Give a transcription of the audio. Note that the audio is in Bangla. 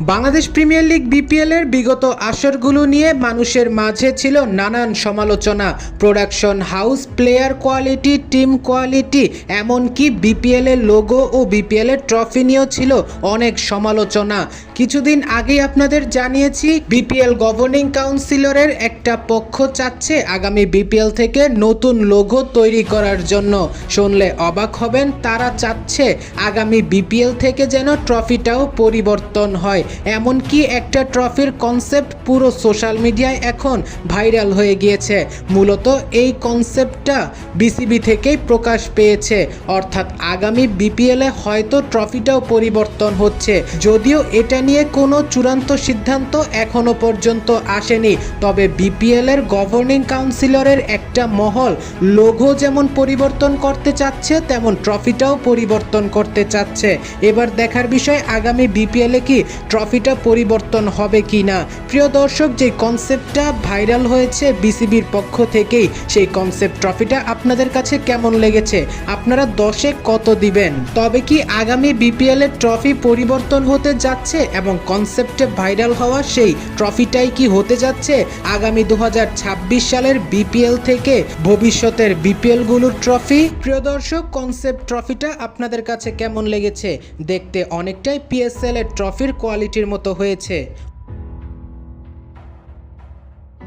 বাংলাদেশ প্রিমিয়ার লিগ বিপিএল এর বিগত আসরগুলো নিয়ে মানুষের মাঝে ছিল নানান সমালোচনা। Production house, player quality, team quality, এমনকি বিপিএল এর লোগো ও বিপিএল এর ট্রফি নিয়েও ছিল অনেক সমালোচনা। কিছুদিন আগেই আপনাদের জানিয়েছি, বিপিএল গভর্নিং কাউন্সিলরের একটা পক্ষ চাচ্ছে আগামী বিপিএল থেকে নতুন লোগো তৈরি করার জন্য। শুনলে অবাক হবেন, তারা চাচ্ছে আগামী বিপিএল থেকে যেন ট্রফিটাও পরিবর্তন হয়। এমনকি একটা ট্রফির কনসেপ্ট পুরো সোশ্যাল মিডিয়ায় এখন ভাইরাল হয়ে গিয়েছে। মূলত এই কনসেপ্টটা বিসিবি থেকেই প্রকাশ পেয়েছে। অর্থাৎ আগামী বিপিএলে হয়তো ট্রফিটাও পরিবর্তন হচ্ছে। যদিও এটা নিয়ে কোনো চূড়ান্ত সিদ্ধান্ত এখনও পর্যন্ত আসেনি। তবে বিপিএল এর গভর্নিং কাউন্সিলরের একটা মহল লোগো যেমন পরিবর্তন করতে চাচ্ছে, তেমন ট্রফিটাও পরিবর্তন করতে চাচ্ছে। এবার দেখার বিষয়, আগামী বিপিএলে কি ট্রফিটা পরিবর্তন হবে কি না? প্রিয় দর্শক, যে কনসেপ্টটা ভাইরাল হয়েছে বিসিবির পক্ষ থেকেই, সেই কনসেপ্ট ট্রফিটা আপনাদের কাছে কেমন লেগেছে? আপনারা দশে কত দিবেন? তবে কি আগামী বিপিএল এর ট্রফি পরিবর্তন হতে যাচ্ছে এবং কনসেপ্টে ভাইরাল হওয়া সেই ট্রফিটাই কি হতে যাচ্ছে? আগামী দু হাজার ছাব্বিশ সালের বিপিএল থেকে ভবিষ্যতের বিপিএলগুলোর ট্রফি। প্রিয় দর্শক, কনসেপ্ট ট্রফিটা আপনাদের কাছে কেমন লেগেছে? দেখতে অনেকটাই পিএসএল এর ট্রফির কোয়ালিটির মতো হয়েছে।